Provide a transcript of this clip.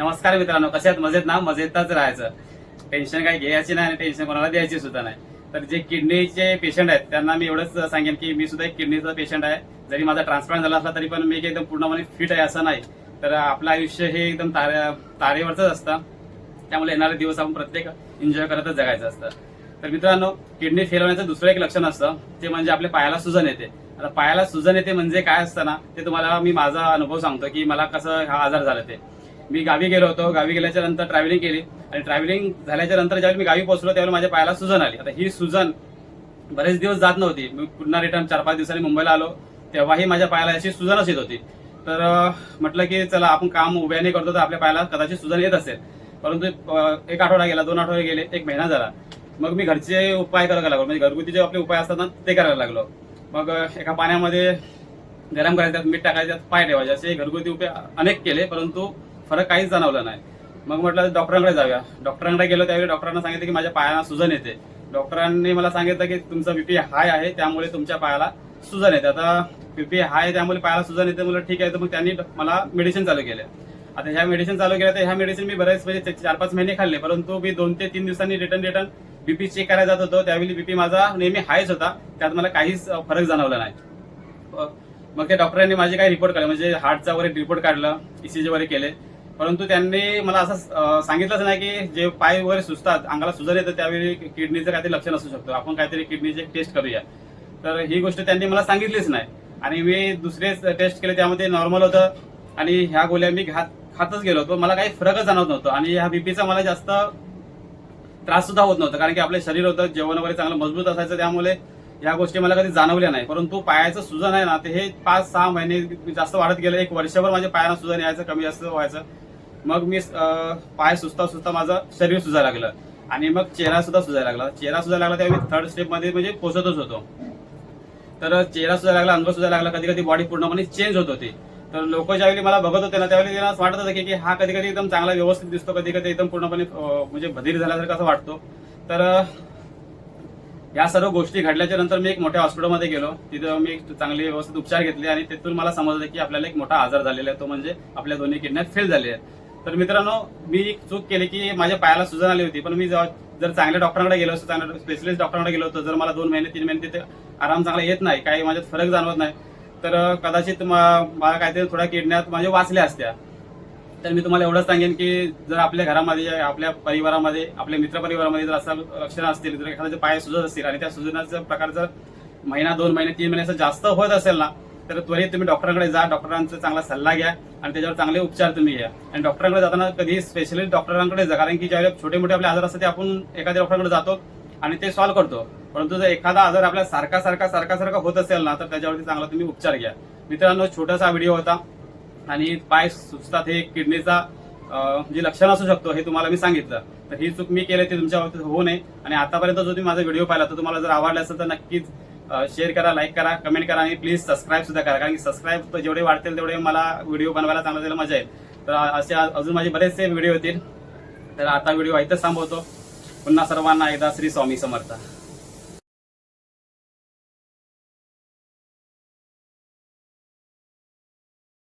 नमस्कार मित्रांनो कसे आहेत? मजेत ना? मजेतच राहायचं. टेन्शन काही घ्यायची नाही आणि टेन्शन कोणाला द्यायची सुद्धा नाही. तर जे किडनीचे पेशंट आहेत त्यांना मी एवढंच सांगेन की मी सुद्धा एक किडनीचा पेशंट आहे. जरी माझा ट्रान्सप्लांट झाला असला तरी पण मी एकदम पूर्णपणे फिट आहे असं नाही. तर आपलं आयुष्य हे एकदम ताऱ्या तारेवरच असतं. त्यामुळे येणारे दिवस आपण प्रत्येक एन्जॉय करतच जगायचं असतं. तर मित्रांनो किडनी फेल होण्याचं दुसरं एक लक्षण असतं ते म्हणजे आपल्या पायाला सुजन येते. आता पायाला सुजन येते म्हणजे काय असतं ना ते तुम्हाला मी माझा अनुभव सांगतो की मला कसं हा आजार झाला ते. मी गावी गेलो होतो. गावी गेल्याच्यानंतर ट्रॅव्हलिंग केली. आणि ट्रॅव्हलिंग झाल्याच्यानंतर ज्यावेळी मी गावी पोहोचलो त्यावेळी माझ्या पायाला सुजन आली. आता ही सुजन बरेच दिवस जात नव्हती. मी पुन्हा रिटर्न चार पाच दिवसांनी मुंबईला आलो. तेव्हाही माझ्या पायाला अशी सुजनच येत होती. तर म्हटलं की चला आपण काम उभ्याने करतो तर आपल्या पायाला कदाचित सुजन येत असेल. परंतु एक आठवडा गेला दोन आठवडे गेले एक महिना झाला. मग मी घरचे उपाय करायला लागलो. म्हणजे घरगुती जे आपले उपाय असतात ना ते करायला लागलो. मग एका पाण्यामध्ये गरम करायचं त्यात मीठ टाकायचं त्यात पाय ठेवायचे. असे घरगुती उपाय अनेक केले परंतु फरक काहीच जाणवला नाही. मग म्हटलं डॉक्टरांकडे जाऊया. डॉक्टरांकडे गेलो त्यावेळी डॉक्टरांना सांगितलं की माझ्या पायाला सुजन येते. डॉक्टरांनी मला सांगितलं की तुमचा बीपी हाय आहे त्यामुळे तुमच्या पायाला सुजन येते. आता बीपी हाय आहे त्यामुळे पायाला सुजन येते मला ठीक आहे. तर मग त्यांनी मला मेडिसिन चालू केले. आता ह्या मेडिसिन चालू केल्या तर ह्या मेडिसिन मी बरेच म्हणजे चार पाच महिने खाल्ले परंतु मी दोन ते तीन दिवसांनी रिटर्न रिटर्न बीपी चेक करायला जात होतो. त्यावेळी बीपी माझा नेहमी हायच होता. त्यात मला काहीच फरक जाणवला नाही. मग त्या डॉक्टरांनी माझे काही रिपोर्ट काढले. म्हणजे हार्टचा वगैरे रिपोर्ट काढला ईसीजी वगैरे केले. परंतु त्यांनी मला असं सांगितलंच नाही की जे पाय वगैरे सुचतात अंगाला सुजन येतं त्यावेळी किडनीचं काहीतरी लक्षण असू शकतं. आपण काहीतरी किडनीचे टेस्ट करूया. तर ही गोष्ट त्यांनी मला सांगितलीच नाही. आणि मी दुसरेच टेस्ट केले त्यामध्ये नॉर्मल होतं आणि ह्या गोळ्या मी घात खातच गेलो होतो. मला काही फरकच जाणवत नव्हतं. आणि ह्या बीपीचा मला जास्त त्रास सुद्धा होत नव्हता. कारण की आपलं शरीर होतं जेवण वगैरे चांगलं मजबूत असायचं त्यामुळे या गोष्टी मला कधी जाणवल्या नाही. परंतु पायाचं सुजन आहे ना ते हे पाच सहा महिने जास्त वाढत गेलं. एक वर्षभर माझ्या पायाला सुजन यायचं कमी जास्त व्हायचं. मग मी पाय सुस्ता सुस्ता माझं शरीर सुजायला लागलं. आणि मग चेहरा सुद्धा सुजायला लागला. चेहरा सुजा लागला तेव्हा मी थर्ड स्टेपमध्ये म्हणजे पोचतच होतो. तर चेहरा सुद्धा लागला अंग सुजायला लागला कधी कधी बॉडी पूर्णपणे चेंज होत होती. तर लोक ज्यावेळी मला बघत होते ना त्यावेळी त्यांना वाटत होतं की हा कधी कधी एकदम चांगला व्यवस्थित दिसतो कधी कधी एकदम पूर्णपणे म्हणजे बधीर झाल्यासारखं असं वाटतो. तर या सर्व गोष्टी घडल्याच्या नंतर मी एक मोठ्या हॉस्पिटलमध्ये गेलो. तिथं मी चांगले व्यवस्थित उपचार घेतले आणि तिथून मला समजलं की आपल्याला एक मोठा आजार झालेला आहे. तो म्हणजे आपल्या दोन्ही किडन्या फेल झाले आहेत. तर मित्रांनो मी एक चूक केली की माझ्या पायाला सुजन आली होती पण मी जर चांगल्या डॉक्टरांकडे गेलो असतो चांगल्या स्पेशलिस्ट डॉक्टरांकडे गेलो होतो जर मला दोन महिने तीन महिने तिथे आराम चांगला येत नाही काही माझ्यात फरक जाणवत नाही तर कदाचित मला काहीतरी थोड्या किडण्यात माझ्या वाचल्या असत्या. तर मी तुम्हाला एवढंच सांगेन की जर आपल्या घरामध्ये आपल्या परिवारामध्ये आपल्या मित्रपरिवारामध्ये जर असं लक्षणं असतील जर एखाद्याचे पाय सुजत असतील आणि त्या सुजनाचा प्रकार जर महिना दोन महिने तीन महिन्याचा जास्त होत असेल ना तर त्वरित तुम्ही डॉक्टरांकडे जा डॉक्टरांचा चांगला सल्ला घ्या आणि त्याच्यावर चांगले उपचार तुम्ही घ्या. आणि डॉक्टरांकडे जाताना कधी स्पेशलिस्ट डॉक्टरांकडे जा कारण की ज्यावेळेस छोटे मोठे आपले आजार असतात ते आपण एखाद्या डॉक्टरांकडे जातो आणि ते सॉल्व्ह करतो. परंतु जर एखादा आजार आपल्या सारखा सारखा सारखा सारखा होत असेल ना तर त्याच्यावरती चांगला तुम्ही उपचार घ्या. मित्रांनो छोटासा व्हिडिओ होता आणि पाय सुचतात हे किडनीचा जे लक्षण असू शकतो हे तुम्हाला मी सांगितलं. तर ही चूक मी केली ती तुमच्या बाबतीत होऊ नये. आणि आतापर्यंत जो तुम्ही माझा व्हिडिओ पाहिला तर तुम्हाला जर आवडला असेल तर नक्कीच शेअर करा लाईक करा कमेंट करा आणि प्लीज सबस्क्राईब सुद्धा करा. कारण की सबस्क्राईब जेवढे वाढतील तेवढे मला व्हिडिओ बनवायला चांगला त्याला मजा येईल. तर असे अजून माझे बरेचसे व्हिडिओ येतील. तर आता व्हिडिओ इथंच थांबवतो. पुन्हा सर्वांना एकदा श्री स्वामी समर्थ.